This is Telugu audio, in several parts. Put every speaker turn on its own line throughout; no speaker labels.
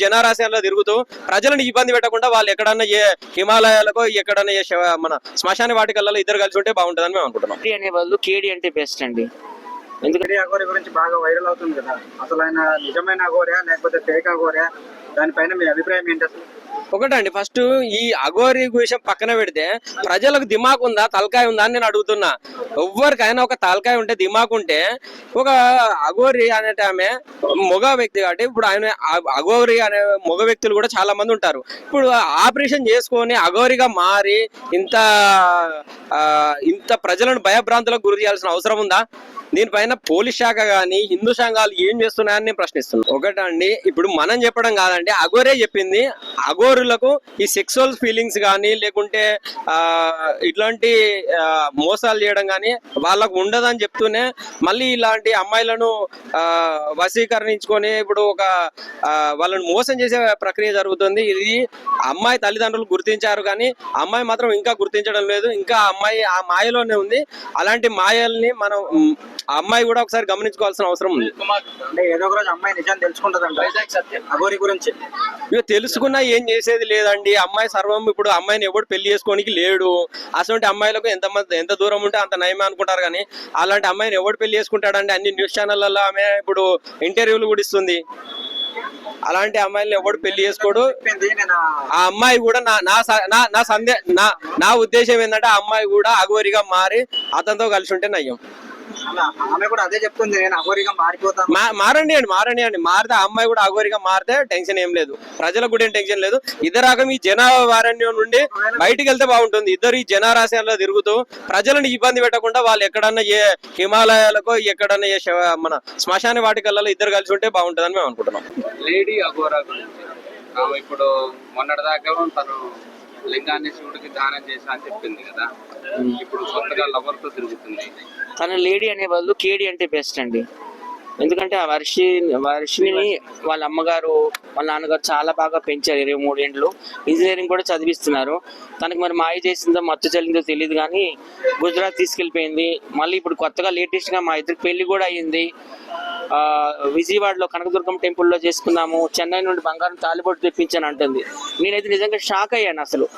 జనారాశయాల్లో తిరుగుతూ ప్రజలను ఇబ్బంది పెట్టకుండా వాళ్ళు ఎక్కడన్నా ఏ హిమాలయాలకు ఎక్కడన్నా ఏ మన శ్మశాన వాటికల్లో ఇద్దరు కలిసి ఉంటే బాగుంటుందని మేము అనుకుంటున్నాం.
కేడి అనే బదులు కేడి అంటే బెస్ట్ అండి. ఎందుకంటే
అఘోరి గురించి బాగా వైరల్ అవుతుంది కదా. అసలు ఆయన నిజమైన అఘోరియా లేకపోతే ఫేక్ అఘోరియా? దానిపైన మీ అభిప్రాయం ఏంటి అసలు?
ఒకటండి ఫస్ట్ ఈ అఘోరి విషయం పక్కన పెడితే ప్రజలకు దిమాక్ ఉందా తలకాయ ఉందా అని నేను అడుగుతున్నా. ఎవరికైనా ఒక తలకాయ ఉంటే దిమాక్ ఉంటే ఒక అఘోరి అనే ఆమె మగ వ్యక్తి కాబట్టి ఇప్పుడు ఆయన అఘోరి అనే మగ వ్యక్తులు కూడా చాలా మంది ఉంటారు. ఇప్పుడు ఆపరేషన్ చేసుకొని అఘోరిగా మారి ఇంత ఆ, ఇంత ప్రజలను భయభ్రాంతులకు గురి చేయాల్సిన అవసరం ఉందా? దీనిపైన పోలీస్ శాఖ కానీ హిందూ సంఘాలు ఏం చేస్తున్నాయని నేను ప్రశ్నిస్తున్నాను ఒకటండి ఇప్పుడు మనం చెప్పడం కాదండి అఘోరే చెప్పింది అగోరులకు ఈ సెక్సువల్ ఫీలింగ్స్ కానీ లేకుంటే ఆ, ఇట్లాంటి మోసాలు చేయడం కానీ వాళ్ళకు ఉండదని చెప్తూనే మళ్ళీ ఇలాంటి అమ్మాయిలను ఆ, వశీకరించుకొని ఇప్పుడు ఒక వాళ్ళని మోసం చేసే ప్రక్రియ జరుగుతుంది. ఇది అమ్మాయి తల్లిదండ్రులు గుర్తించారు కానీ అమ్మాయి మాత్రం ఇంకా గుర్తించడం లేదు. ఇంకా అమ్మాయి ఆ మాయలోనే ఉంది. అలాంటి మాయల్ని మనం అమ్మాయి కూడా ఒకసారి గమనించుకోవాల్సిన అవసరం ఉంది.
అంటే ఏదో ఒక రోజు అమ్మాయి నిజం తెలుసుకుంటదంట. అఘోరి గురించి.
ఇక తెలుసుకున్నా ఏం చేసేది లేదండి. అమ్మాయి సర్వం ఇప్పుడు అమ్మాయిని ఎవడు పెళ్ళి చేసుకోనికి లేడు. అటువంటి అమ్మాయిలకు ఎంత మంది ఎంత దూరం ఉంటే అంత నయమే అనుకుంటారు కానీ అలాంటి అమ్మాయిని ఎవడు పెళ్ళి చేసుకుంటాడండి అన్ని న్యూస్ ఛానళ్ళల్లో ఆమె ఇప్పుడు ఇంటర్వ్యూలు కూడా ఇస్తుంది. అలాంటి అమ్మాయిని ఎవడు పెళ్ళి చేసుకోడు. ఆ అమ్మాయి కూడా నా నా నా నా సందే నా నా ఉద్దేశం ఏంటంటే ఆ అమ్మాయి కూడా అగోరిగా మారి అతనితో కలిసి ఉంటే నయ్యం.
ఆమె కూడా అదే చెప్తుంది నేను అఘోరిగా మారిపోతాను.
మా- మారండి అండి మారండి అండి. మారితే ఆ అమ్మాయి కూడా అఘోరిగా మారితే టెన్షన్ ఏం లేదు. ప్రజలకు కూడా ఏం టెన్షన్ లేదు. ఇద్దరాగం ఈ జనావారణ్యం నుండి బయటికి వెళ్తే బాగుంటుంది. ఇద్దరు ఈ జనారాశయాల్లో తిరుగుతూ ప్రజలను ఇబ్బంది పెట్టకుండా వాళ్ళు ఎక్కడన్నా ఏ హిమాలయాలకు ఎక్కడన్నా ఏ మన శ్మశాన వాటికల్లో ఇద్దరు కలిసి ఉంటే బాగుంటుందని మేము అనుకుంటున్నాం.
లేడీ అఘోరా గురించి. ఇప్పుడు మొన్నటిదాకా తను లింగాన్ని శివుడికి దానం చేశా అని చెప్పింది కదా. ఇప్పుడు కొత్తగా లవర్తో తిరుగుతుంది.
తన లేడీ అనే బదులు కేడి అంటే బెస్ట్ అండి. ఎందుకంటే ఆ వర్షి వర్షిని వాళ్ళ అమ్మగారు వాళ్ళ నాన్నగారు చాలా బాగా పెంచారు ఇరవై మూడేండ్లు ఇంజనీరింగ్ కూడా చదివిస్తున్నారు. తనకి మరి మాయ చేసిందో మత్తు చల్లిందో తెలియదు కానీ గుజరాత్ తీసుకెళ్ళిపోయింది. మళ్ళీ ఇప్పుడు కొత్తగా లేటెస్ట్గా మా ఇద్దరు పెళ్ళి కూడా అయ్యింది. విజయవాడలో కనకదుర్గం టెంపుల్లో చేసుకున్నాము చెన్నై నుండి బంగారం తాలిబొట్టు తెప్పించాను అంటుంది. నేనైతే నిజంగా షాక్ అయ్యాను అసలు.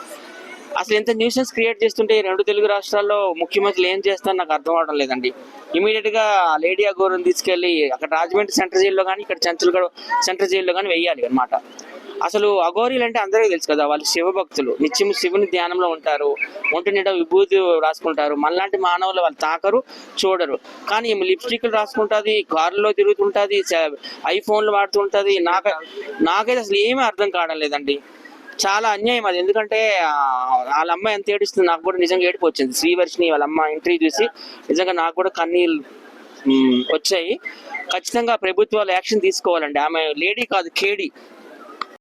అసలు ఎంత న్యూసెన్స్ క్రియేట్ చేస్తుంటే ఈ రెండు తెలుగు రాష్ట్రాల్లో ముఖ్యమంత్రులు ఏం చేస్తారో నాకు అర్థం అవడం లేదండి. ఇమీడియట్గా లేడీ అగోరుని తీసుకెళ్ళి అక్కడ రాజమండ్రి సెంట్రల్ జైల్లో కానీ ఇక్కడ చంచల్గఢ సెంట్రల్ జైల్లో కానీ వెయ్యాలి అన్నమాట. అసలు అఘోరీలు అంటే అందరికీ తెలుసు కదా వాళ్ళు శివభక్తులు. నిత్యం శివుని ధ్యానంలో ఉంటారు ఒంటి నిండా విభూతి రాసుకుంటారు. మనలాంటి మానవులు వాళ్ళు తాకరు చూడరు. కానీ ఈమె లిప్స్టిక్లు రాసుకుంటుంది కారులో తిరుగుతుంటుంది ఐఫోన్లు వాడుతుంటుంది. నాకు నాకైతే అసలు ఏమీ అర్థం కావడం లేదండి. చాలా అన్యాయం అది. ఎందుకంటే వాళ్ళ అమ్మాయి ఎంత ఏడుస్తుంది నాకు కూడా నిజంగా ఏడుపు వచ్చింది. శ్రీవర్షిని వాళ్ళ అమ్మ ఎంట్రీ చూసి నిజంగా నాకు కూడా కన్నీళ్ళు వచ్చాయి. ఖచ్చితంగా ప్రభుత్వాలు యాక్షన్ తీసుకోవాలండి. ఆమె లేడీ కాదు కేడీ.